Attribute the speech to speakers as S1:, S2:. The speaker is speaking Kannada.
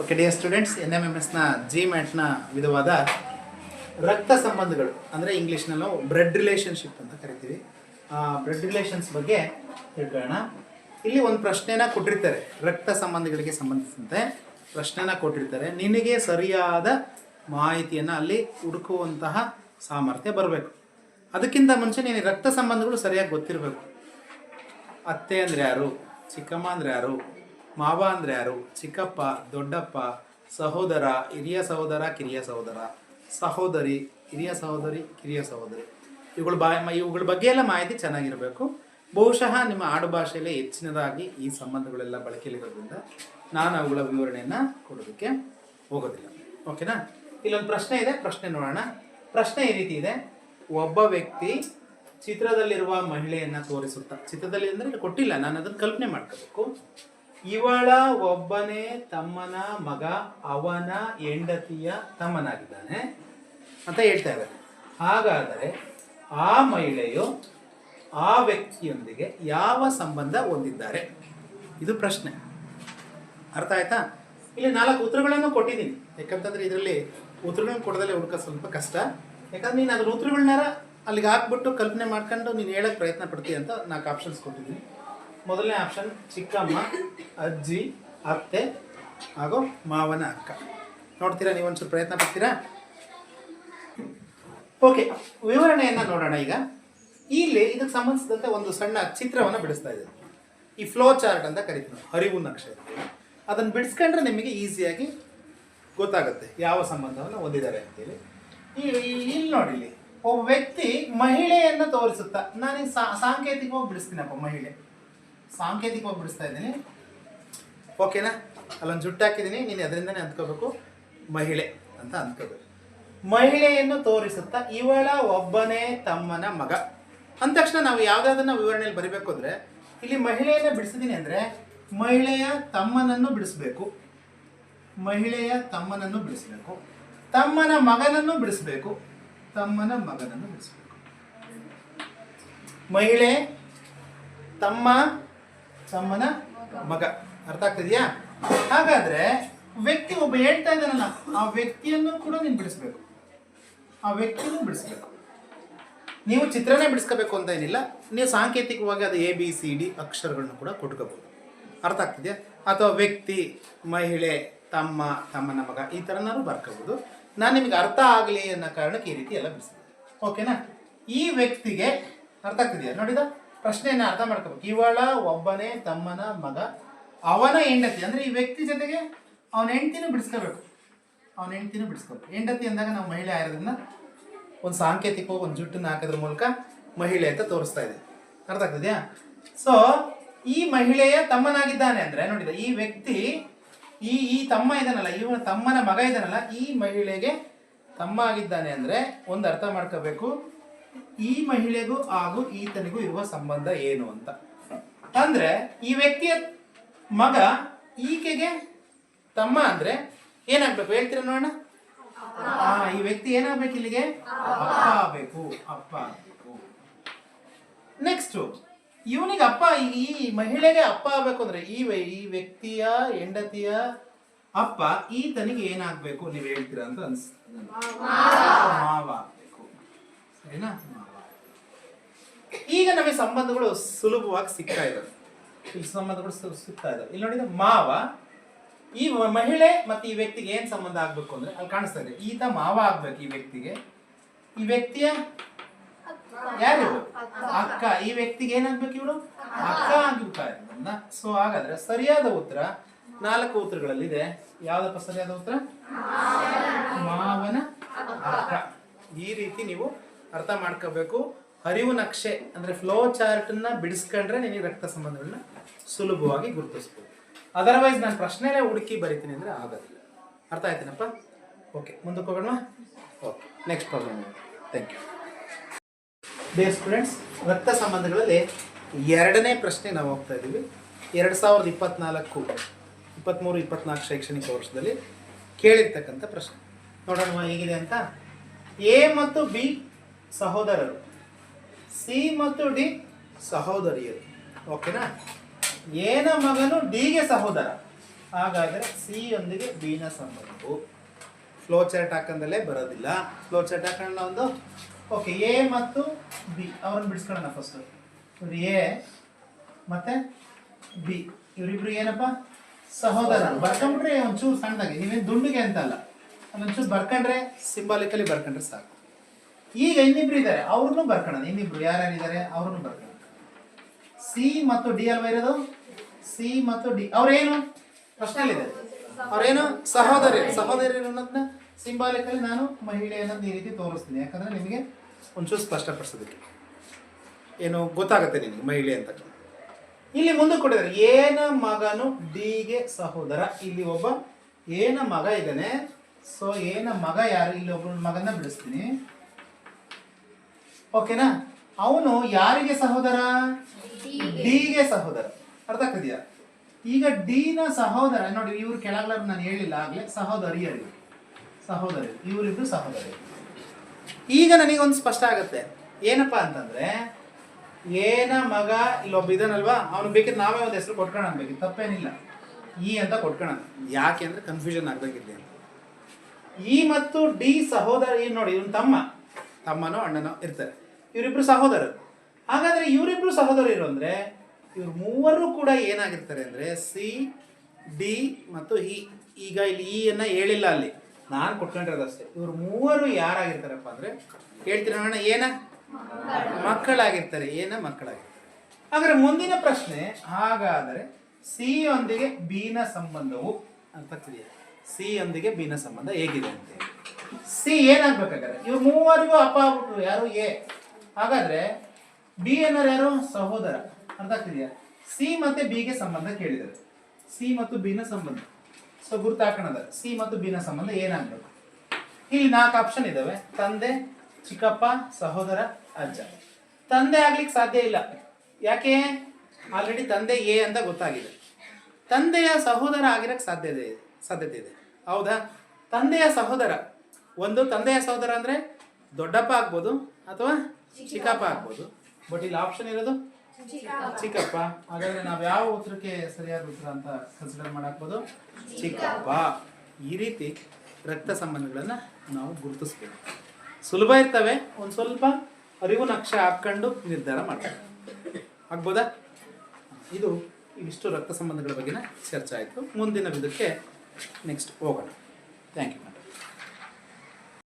S1: Okay dear students N M M ಎಸ್ನ ಜಿ ಮ್ಯಾಟ್ನ ವಿಧವಾದ ರಕ್ತ ಸಂಬಂಧಗಳು, ಅಂದರೆ ಇಂಗ್ಲೀಷ್ನಲ್ಲಿ ನಾವು ಬ್ಲಡ್ ರಿಲೇಷನ್ಶಿಪ್ ಅಂತ ಕರಿತೀವಿ. ಬ್ರೆಡ್ ರಿಲೇಷನ್ಸ್ ಬಗ್ಗೆ ತಿಳ್ಕೊಳ್ಳೋಣ. ಇಲ್ಲಿ ಒಂದು ಪ್ರಶ್ನೆನ ಕೊಟ್ಟಿರ್ತಾರೆ, ರಕ್ತ ಸಂಬಂಧಗಳಿಗೆ ಸಂಬಂಧಿಸಿದಂತೆ. ಪ್ರಶ್ನೆನ ಕೊಟ್ಟಿರ್ತಾರೆ, ನಿನಗೆ ಸರಿಯಾದ ಮಾಹಿತಿಯನ್ನು ಅಲ್ಲಿ ಹುಡುಕುವಂತಹ ಸಾಮರ್ಥ್ಯ ಬರಬೇಕು. ಅದಕ್ಕಿಂತ ಮುಂಚೆ ನೀನು ರಕ್ತ ಸಂಬಂಧಗಳು ಸರಿಯಾಗಿ ಗೊತ್ತಿರಬೇಕು. ಅತ್ತೆ ಅಂದರೆ ಯಾರು? ಚಿಕ್ಕಮ್ಮ ಅಂದರೆ ಯಾರು? ಮಾವ ಅಂದರೆ ಯಾರು? ಚಿಕ್ಕಪ್ಪ, ದೊಡ್ಡಪ್ಪ, ಸಹೋದರ, ಹಿರಿಯ ಸಹೋದರ, ಕಿರಿಯ ಸಹೋದರ. ಸಹೋದರಿ, ಹಿರಿಯ ಸಹೋದರಿ, ಕಿರಿಯ ಸಹೋದರಿ. ಇವುಗಳ ಬಾ ಇವುಗಳ ಬಗ್ಗೆ ಎಲ್ಲ ಮಾಹಿತಿ ಚೆನ್ನಾಗಿರಬೇಕು. ಬಹುಶಃ ನಿಮ್ಮ ಆಡು ಭಾಷೆಯಲ್ಲೇ ಹೆಚ್ಚಿನದಾಗಿ ಈ ಸಂಬಂಧಗಳೆಲ್ಲ ಬಳಕೆಯಲ್ಲಿರೋದ್ರಿಂದ ನಾನು ಅವುಗಳ ವಿವರಣೆಯನ್ನು ಕೊಡೋದಕ್ಕೆ ಹೋಗೋದಿಲ್ಲ. ಓಕೆನಾ? ಇಲ್ಲೊಂದು ಪ್ರಶ್ನೆ ಇದೆ, ಪ್ರಶ್ನೆ ನೋಡೋಣ. ಪ್ರಶ್ನೆ ಈ ರೀತಿ ಇದೆ. ಒಬ್ಬ ವ್ಯಕ್ತಿ ಚಿತ್ರದಲ್ಲಿರುವ ಮಹಿಳೆಯನ್ನು ತೋರಿಸುತ್ತಾ, ಚಿತ್ರದಲ್ಲಿ ಅಂದ್ರೆ ಕೊಟ್ಟಿಲ್ಲ, ನಾನು ಅದನ್ನು ಕಲ್ಪನೆ ಮಾಡ್ಕೋಬೇಕು. ಇವಳ ಒಬ್ಬನೇ ತಮ್ಮನ ಮಗ, ಅವನ ಹೆಂಡತಿಯ ತಮ್ಮನಾಗಿದ್ದಾನೆ ಅಂತ ಹೇಳ್ತಾ ಇದ್ದಾರೆ. ಹಾಗಾದರೆ ಆ ಮಹಿಳೆಯು ಆ ವ್ಯಕ್ತಿಯೊಂದಿಗೆ ಯಾವ ಸಂಬಂಧ ಹೊಂದಿದ್ದಾರೆ? ಇದು ಪ್ರಶ್ನೆ. ಅರ್ಥ ಆಯ್ತಾ? ಇಲ್ಲಿ ನಾಲ್ಕು ಉತ್ತರಗಳನ್ನು ಕೊಟ್ಟಿದ್ದೀನಿ. ಯಾಕಂತಂದ್ರೆ ಇದರಲ್ಲಿ ಉತ್ತರಗಳನ್ನು ಕೊಡದಲ್ಲೇ ಹುಡುಕ ಸ್ವಲ್ಪ ಕಷ್ಟ. ಯಾಕಂದ್ರೆ ನೀನು ಅದ್ರ ಉತ್ತರಗಳನ್ನಾರ ಅಲ್ಲಿಗೆ ಹಾಕ್ಬಿಟ್ಟು ಕಲ್ಪನೆ ಮಾಡ್ಕೊಂಡು ನೀನು ಹೇಳಕ್ಕೆ ಪ್ರಯತ್ನ ಪಡ್ತೀಯ ಅಂತ ನಾಲ್ಕು ಆಪ್ಷನ್ಸ್ ಕೊಟ್ಟಿದ್ದೀನಿ. ಮೊದಲನೇ ಆಪ್ಷನ್ ಚಿಕ್ಕಮ್ಮ, ಅಜ್ಜಿ, ಅತ್ತೆ ಹಾಗೂ ಮಾವನ ಅಕ್ಕ. ನೋಡ್ತೀರಾ ನೀವು ಒಂಚೂರು ಪ್ರಯತ್ನ ಪಡ್ತೀರಾ? ಓಕೆ ವಿವರಣೆಯನ್ನು ನೋಡೋಣ ಈಗ. ಇಲ್ಲಿ ಇದಕ್ಕೆ ಸಂಬಂಧಿಸಿದಂತೆ ಒಂದು ಸಣ್ಣ ಚಿತ್ರವನ್ನು ಬಿಡಿಸ್ತಾ ಇದ್ದೀನಿ. ಈ ಫ್ಲೋ ಚಾರ್ಟ್ ಅಂತ ಕರಿತೀವಿ ಹರಿವು ನಕ್ಷೆ. ಅದನ್ನು ಬಿಡಿಸ್ಕೊಂಡ್ರೆ ನಿಮಗೆ ಈಸಿಯಾಗಿ ಗೊತ್ತಾಗುತ್ತೆ ಯಾವ ಸಂಬಂಧವನ್ನು ಹೊಂದಿದ್ದಾರೆ ಅಂತೇಳಿ. ಇಲ್ಲಿ ನೋಡಿ ಇಲ್ಲಿ, ಒಬ್ಬ ವ್ಯಕ್ತಿ ಮಹಿಳೆಯನ್ನು ತೋರಿಸುತ್ತಾ, ನಾನು ಸಾಂಕೇತಿಕವಾಗಿ ಬಿಡಿಸ್ತೀನಪ್ಪ ಮಹಿಳೆ. ಸಾಂಕೇತಿಕವಾಗಿ ಬಿಡಿಸ್ತಾ ಇದ್ದೀನಿ. ಓಕೆನಾ? ಅಲ್ಲೊಂದು ಜುಟ್ಟು ಹಾಕಿದ್ದೀನಿ ನೀನು ಅದರಿಂದನೇ ಅಂದ್ಕೋಬೇಕು. ಮಹಿಳೆ ಅಂತ ಅಂದ್ಕೋಬೇಕು. ಮಹಿಳೆಯನ್ನು ತೋರಿಸುತ್ತಾ ಇವಳ ಒಬ್ಬನೇ ತಮ್ಮನ ಮಗ. ಅಂದ ತಕ್ಷಣ ನಾವು ಯಾವುದಾದನ್ನ ವಿವರಣೆಯಲ್ಲಿ ಬರಿಬೇಕು ಅಂದರೆ, ಇಲ್ಲಿ ಮಹಿಳೆಯನ್ನ ಬಿಡಿಸಿದ್ದೀನಿ ಅಂದರೆ, ಮಹಿಳೆಯ ತಮ್ಮನನ್ನು ಬಿಡಿಸ್ಬೇಕು. ಮಹಿಳೆಯ ತಮ್ಮನನ್ನು ಬಿಡಿಸ್ಬೇಕು. ತಮ್ಮನ ಮಗನನ್ನು ಬಿಡಿಸ್ಬೇಕು. ತಮ್ಮನ ಮಗನನ್ನು ಬಿಡಿಸ್ಬೇಕು. ಮಹಿಳೆ ತಮ್ಮ ತಮ್ಮನ ಮಗ. ಅರ್ಥ ಆಗ್ತಿದ್ಯಾ? ಹಾಗಾದ್ರೆ ವ್ಯಕ್ತಿ ಒಬ್ಬ ಹೇಳ್ತಾ ಇದ್ದಾನಲ್ಲ, ಆ ವ್ಯಕ್ತಿಯನ್ನು ಕೂಡ ನೀನು ಬಿಡಿಸ್ಬೇಕು. ಆ ವ್ಯಕ್ತಿನೂ ಬಿಡಿಸ್ಬೇಕು. ನೀವು ಚಿತ್ರನೇ ಬಿಡಿಸ್ಕೋಬೇಕು ಅಂತ ಏನಿಲ್ಲ. ನೀವು ಸಾಂಕೇತಿಕವಾಗಿ ಅದು ಎ ಬಿ ಸಿ ಡಿ ಅಕ್ಷರಗಳನ್ನು ಕೂಡ ಕೊಟ್ಕೋಬಹುದು ಅರ್ಥ ಆಗ್ತಿದೆಯಾ? ಅಥವಾ ವ್ಯಕ್ತಿ, ಮಹಿಳೆ, ತಮ್ಮ, ತಮ್ಮನ ಮಗ, ಈ ಥರನಾರು ಬರ್ಕೋಬಹುದು ನಾನು ನಿಮಗೆ ಅರ್ಥ ಆಗಲಿ ಅನ್ನೋ ಕಾರಣಕ್ಕೆ ಈ ರೀತಿ ಎಲ್ಲ ಬಿಡಿಸಿದೆ ಓಕೆನಾ ಈ ವ್ಯಕ್ತಿಗೆ, ಅರ್ಥ ಆಗ್ತಿದೆಯಾ? ನೋಡಿದ? ಪ್ರಶ್ನೆಯನ್ನು ಅರ್ಥ ಮಾಡ್ಕೋಬೇಕು. ಇವಳ, ಒಬ್ಬನೇ, ತಮ್ಮನ ಮಗ, ಅವನ ಹೆಂಡತಿ. ಅಂದ್ರೆ ಈ ವ್ಯಕ್ತಿ ಜೊತೆಗೆ ಅವನ ಹೆಂಡತಿನೂ ಬಿಡಿಸ್ಕೋಬೇಕು. ಅವನ ಹೆಂಡತಿನೂ ಬಿಡಿಸ್ಕೋಬೇಕು. ಹೆಂಡತಿ ಅಂದಾಗ ನಾವು ಮಹಿಳೆ ಆಗಿರೋದ್ರಿಂದ ಒಂದು ಸಾಂಕೇತಿಕವಾಗಿ ಒಂದು ಜುಟ್ಟನ್ನು ಹಾಕೋದ್ರ ಮೂಲಕ ಮಹಿಳೆ ಅಂತ ತೋರಿಸ್ತಾ ಇದೆ. ಅರ್ಥ ಆಗ್ತಿದೆಯಾ? ಸೊ ಈ ಮಹಿಳೆಯ ತಮ್ಮನಾಗಿದ್ದಾನೆ ಅಂದ್ರೆ ನೋಡಿದ ಈ ವ್ಯಕ್ತಿ, ಈ ಈ ತಮ್ಮ ಇದಾನಲ್ಲ ಇವನ ತಮ್ಮನ ಮಗ ಇದಾನಲ್ಲ ಈ ಮಹಿಳೆಗೆ ತಮ್ಮ ಆಗಿದ್ದಾನೆ ಅಂದ್ರೆ ಒಂದು ಅರ್ಥ ಮಾಡ್ಕೋಬೇಕು. ಈ ಮಹಿಳೆಗೂ ಹಾಗೂ ಈತನಿಗೂ ಇರುವ ಸಂಬಂಧ ಏನು ಅಂತ. ಅಂದ್ರೆ ಈ ವ್ಯಕ್ತಿಯ ಮಗ ಈಕೆಗೆ ತಮ್ಮ ಅಂದ್ರೆ ಏನಾಗ್ಬೇಕು? ಹೇಳ್ತೀರ ನೋಡೋಣ? ಈ ವ್ಯಕ್ತಿ ಏನಾಗ್ಬೇಕು ಇಲ್ಲಿಗೆ? ಅಪ್ಪ ಆಗ್ಬೇಕು. ಅಪ್ಪ ಆಗ್ಬೇಕು. ನೆಕ್ಸ್ಟ್ ಇವನಿಗೆ ಅಪ್ಪ, ಈ- ಮಹಿಳೆಗೆ ಅಪ್ಪ ಆಗ್ಬೇಕು ಅಂದ್ರೆ ಈ ಈ ವ್ಯಕ್ತಿಯ ಹೆಂಡತಿಯ ಅಪ್ಪ ಈತನಿಗೆ ಏನಾಗ್ಬೇಕು? ನೀವು ಹೇಳ್ತೀರಾ ಅಂತ ಅನ್ಸ್, ಮಾವ ಆಗ್ಬೇಕು. ಸರಿನಾ. ಈಗ ನಮಗೆ ಸಂಬಂಧಗಳು ಸುಲಭವಾಗಿ ಸಿಗ್ತಾ ಇದ್ದಾವೆ. ಈ ಸಂಬಂಧಗಳು ಸಿಗ್ತಾ ಇದ್ದಾವೆ. ಇಲ್ಲಿ ನೋಡಿದ್ರೆ ಮಾವ, ಈ ಮಹಿಳೆ ಮತ್ತೆ ಈ ವ್ಯಕ್ತಿಗೆ ಏನ್ ಸಂಬಂಧ ಆಗ್ಬೇಕು ಅಂದ್ರೆ ಅಲ್ಲಿ ಕಾಣಿಸ್ತಾ ಇದೆ. ಈತ ಮಾವ ಆಗ್ಬೇಕು ಈ ವ್ಯಕ್ತಿಗೆ. ಈ ವ್ಯಕ್ತಿಯ ಯಾರು ಅಕ್ಕ. ಈ ವ್ಯಕ್ತಿಗೆ ಏನಾಗ್ಬೇಕು ಇವಳು? ಅಕ್ಕ ಆಗ್ಬೇಕಾ ಸೊ ಹಾಗಾದ್ರೆ ಸರಿಯಾದ ಉತ್ತರ ನಾಲ್ಕು ಉತ್ತರಗಳಲ್ಲಿದೆ. ಯಾವ್ದಪ್ಪ ಸರಿಯಾದ ಉತ್ತರ? ಮಾವನ ಅಕ್ಕ. ಈ ರೀತಿ ನೀವು ಅರ್ಥ ಮಾಡ್ಕೋಬೇಕು. ಹರಿವು ನಕ್ಷೆ ಅಂದ್ರೆ ಫ್ಲೋ ಚಾರ್ಟನ್ನ ಬಿಡಿಸ್ಕೊಂಡ್ರೆ ನಿನಗೆ ರಕ್ತ ಸಂಬಂಧಗಳನ್ನ ಸುಲಭವಾಗಿ ಗುರುತಿಸ್ಬೋದು. ಅದರ್ವೈಸ್ ನಾನು ಪ್ರಶ್ನೆನೇ ಹುಡುಕಿ ಬರಿತೀನಿ ಅಂದ್ರೆ ಆಗೋದಿಲ್ಲ. ಅರ್ಥ ಆಯ್ತೇನಪ್ಪ? ಓಕೆ ಮುಂದಕ್ಕೆ ಹೋಗೋಣ? Okay next problem thank you dear students ರಕ್ತ ಸಂಬಂಧಗಳಲ್ಲಿ ಎರಡನೇ ಪ್ರಶ್ನೆ ನಾವು ಹೋಗ್ತಾ ಇದ್ದೀವಿ. ಎರಡು ಸಾವಿರದ ಇಪ್ಪತ್ನಾಲ್ಕು ಇಪ್ಪತ್ತ್ಮೂರು ಇಪ್ಪತ್ನಾಲ್ಕು ಶೈಕ್ಷಣಿಕ ವರ್ಷದಲ್ಲಿ ಕೇಳಿರ್ತಕ್ಕಂಥ ಪ್ರಶ್ನೆ. ನೋಡೋಣ ಹೇಗಿದೆ ಅಂತ? ಎ ಮತ್ತು ಬಿ ಸಹೋದರರು. ಸಿ ಮತ್ತು ಡಿ ಸಹೋದರಿಯರು. ಓಕೆನಾ? ಏನ ಮಗನು ಡಿಗೆ ಸಹೋದರ? ಹಾಗಾದರೆ ಸಿ ಯೊಂದಿಗೆ ಬಿನ ಸಂಬಂಧವು. ಫ್ಲೋ ಚಾರ್ಟ್ ಹಾಕಂದಲ್ಲೇ ಬರೋದಿಲ್ಲ. ಫ್ಲೋ ಚಾರ್ಟ್ ಹಾಕೋಣ ಒಂದು. ಓಕೆ ಎ ಮತ್ತು ಬಿ ಅವ್ರನ್ನ ಬಿಡಿಸ್ಕೊಳ್ಳೋಣ ಫಸ್ಟ್ ಇವ್ರು ಎ ಮತ್ತೆ ಬಿ ಇವರಿಬ್ರು ಏನಪ್ಪ? ಸಹೋದರ. ಬರ್ಕೊಂಡ್ರೆ ಒಂಚೂರು ಸಣ್ಣದಾಗಿ. ನೀವೇನು ದುಂಡಿಗೆ ಅಂತ ಅಲ್ಲ. ಒಂಚೂರು ಬರ್ಕೊಂಡ್ರೆ ಸಿಂಬಾಲಿಕಲಿ ಬರ್ಕೊಂಡ್ರೆ ಸಾಕು. ಈಗ ಇನ್ನಿಬ್ರು ಇದ್ದಾರೆ ಅವ್ರನ್ನೂ ಬರ್ಕೊಳ್ಳೋಣ ಇನ್ನಿಬ್ರು ಯಾರ್ಯಾರಿದ್ದಾರೆ ಅವ್ರನ್ನೂ ಬರ್ಕೊಳ್ಳೋಣ ಸಿ ಮತ್ತು ಡಿ ಅಲ್ವಾ ಇರೋದು? ಸಿ ಮತ್ತು ಡಿ ಅವ್ರೇನು? ಪ್ರಶ್ನೆಯಲ್ಲಿದೆ. ಅವ್ರೇನು? ಸಹೋದರಿ. ಸಹೋದರಿ ಅನ್ನೋದನ್ನ ಸಿಂಬಾಲಿಕಲಿ ನಾನು ಮಹಿಳೆ ಅನ್ನೋದು ಈ ರೀತಿ ತೋರಿಸ್ತೀನಿ. ಯಾಕಂದ್ರೆ ನಿಮಗೆ ಒಂಚೂರು ಸ್ಪಷ್ಟಪಡಿಸೋದಕ್ಕೆ. ಏನು ಗೊತ್ತಾಗುತ್ತೆ ನಿಮಗೆ ಮಹಿಳೆ ಅಂತ. ಇಲ್ಲಿ ಮುಂದೆ ಕೊಟ್ಟಿದ್ದಾರೆ. ಏನ ಮಗನು ಡಿಗೆ ಸಹೋದರ? ಇಲ್ಲಿ ಒಬ್ಬ ಏನ ಮಗ ಇದ್ದಾನೆ. ಸೊ ಏನ ಮಗ ಯಾರು? ಇಲ್ಲಿ ಒಬ್ಬ ಮಗನ ಬಿಡಿಸ್ತೀನಿ. ಓಕೆನಾ? ಅವನು ಯಾರಿಗೆ ಸಹೋದರ? ಡಿಗೆ ಸಹೋದರ. ಅರ್ಥ ಆಗ್ತದೆಯಾ? ಈಗ ನ ಸಹೋದರ ನೋಡಿ ಇವ್ರು ಕೆಳಗಲರು ನಾನು ಹೇಳಿಲ್ಲ ಆಗ್ಲೇ ಸಹೋದರಿಯರು. ಸಹೋದರಿ ಇವರಿಬ್ರು ಸಹೋದರಿ. ಈಗ ನನಗೊಂದು ಸ್ಪಷ್ಟ ಆಗುತ್ತೆ. ಏನಪ್ಪಾ ಅಂತಂದ್ರೆ ಏನ ಮಗ ಇಲ್ಲೊಬ್ಬ ಇದನ್ನಲ್ವಾ ಅವನು ಬೇಕಿದ್ರೆ ನಾವೇ ಒಂದು ಹೆಸರು ಕೊಟ್ಕೊಳ್ಳೋಣ ಅನ್ಬೇಕು ತಪ್ಪೇನಿಲ್ಲ. ಈ ಅಂತ ಕೊಟ್ಕೊಳ್ಳೋಣ ಯಾಕೆ ಅಂದ್ರೆ ಕನ್ಫ್ಯೂಷನ್ ಆಗ್ಬೇಕಿದ್ದೆ ಅಂತ. ಈ ಮತ್ತು ಡಿ ಸಹೋದರಿ ನೋಡಿ ಇವನ್ ತಮ್ಮ. ತಮ್ಮನೋ ಅಣ್ಣನೋ ಇರ್ತಾರೆ. ಇವರಿಬ್ರು ಸಹೋದರರು. ಹಾಗಾದ್ರೆ ಇವರಿಬ್ರು ಸಹೋದರರು ಅಂದರೆ ಇವ್ರು ಮೂವರು ಕೂಡ ಏನಾಗಿರ್ತಾರೆ ಅಂದ್ರೆ ಸಿ, ಡಿ ಮತ್ತು ಇ. ಈಗ ಇಲ್ಲಿ ಇಯನ್ನು ಹೇಳಿಲ್ಲ ಅಲ್ಲಿ. ನಾನು ಕೊಟ್ಕೊಂಡಿರೋದಷ್ಟೇ ಇವರು ಮೂವರು ಯಾರಾಗಿರ್ತಾರಪ್ಪ ಅಂದ್ರೆ ಹೇಳ್ತೀನಿ ಅಣ್ಣ, ಏನ? ಮಕ್ಕಳಾಗಿರ್ತಾರೆ. ಏನ ಮಕ್ಕಳಾಗಿರ್ತಾರೆ. ಹಾಗಾದ್ರೆ ಮುಂದಿನ ಪ್ರಶ್ನೆ, ಹಾಗಾದರೆ ಸಿ ಯೊಂದಿಗೆ ಬಿನ ಸಂಬಂಧವು ಅಂತ ತಿಳಿಯ ಸಿ ಯೊಂದಿಗೆ ಬಿನ ಸಂಬಂಧ ಹೇಗಿದೆ ಅಂತ ಹೇಳಿ. ಸಿ ಏನಾಗ್ಬೇಕಾದ್ರೆ ಇವ್ರು ಮೂವರಿಗೂ ಅಪ್ಪ ಆಗ್ಬಿಟ್ರು, ಯಾರು ಎ? ಹಾಗಾದ್ರೆ ಬಿ ಅನ್ನೋರು ಯಾರು? ಸಹೋದರ. ಅರ್ಥ ಆಗ್ತಿದ್ಯಾ? ಸಿ ಮತ್ತೆ ಬಿಗೆ ಸಂಬಂಧ ಕೇಳಿದರು ಸಿ ಮತ್ತು ಬಿನ ಸಂಬಂಧ. ಸೊ ಗುರುತು ಹಾಕೋಣದ ಸಿ ಮತ್ತು ಬಿನ ಸಂಬಂಧ ಏನಾಗ್ಬೇಕು? ಇಲ್ಲಿ ನಾಲ್ಕು ಆಪ್ಷನ್ ಇದಾವೆ. ತಂದೆ, ಚಿಕ್ಕಪ್ಪ, ಸಹೋದರ, ಅಜ್ಜ. ತಂದೆ ಆಗ್ಲಿಕ್ಕೆ ಸಾಧ್ಯ ಇಲ್ಲ. ಯಾಕೆ? ಆಲ್ರೆಡಿ ತಂದೆ ಎ ಅಂತ ಗೊತ್ತಾಗಿದೆ. ತಂದೆಯ ಸಹೋದರ ಆಗಿರಕ್ಕೆ ಸಾಧ್ಯತೆ ಇದೆ. ಸಾಧ್ಯತೆ ಇದೆ. ಹೌದಾ? ತಂದೆಯ ಸಹೋದರ. ಒಂದು ತಂದೆಯ ಸಹೋದರ ಅಂದ್ರೆ ದೊಡ್ಡಪ್ಪ ಆಗ್ಬೋದು ಅಥವಾ ಚಿಕ್ಕಪ್ಪ ಆಗ್ಬೋದು? ಬಟ್ ಇಲ್ಲಿ ಆಪ್ಷನ್ ಇರೋದು ಚಿಕ್ಕಪ್ಪ. ಹಾಗಾದ್ರೆ ನಾವು ಯಾವ ಉತ್ತರಕ್ಕೆ ಸರಿಯಾದ ಉತ್ತರ ಅಂತ ಕನ್ಸಿಡರ್ ಮಾಡಾಕ್ಬೋದು? ಚಿಕ್ಕಪ್ಪ. ಈ ರೀತಿ ರಕ್ತ ಸಂಬಂಧಗಳನ್ನು ನಾವು ಗುರುತಿಸ್ಬೇಕು. ಸುಲಭ ಇರ್ತವೆ ಒಂದು ಸ್ವಲ್ಪ ಅರಿವು ನಕ್ಷೆ ಹಾಕೊಂಡು ನಿರ್ಧಾರ ಮಾಡ್ತಾರೆ. ಆಗ್ಬೋದಾ? ಇದು ಇವಿಷ್ಟು ರಕ್ತ ಸಂಬಂಧಗಳ ಬಗ್ಗೆನ ಚರ್ಚೆ ಆಯಿತು. ಮುಂದಿನ ವಿಧಕ್ಕೆ ನೆಕ್ಸ್ಟ್ ಹೋಗೋಣ. Thank you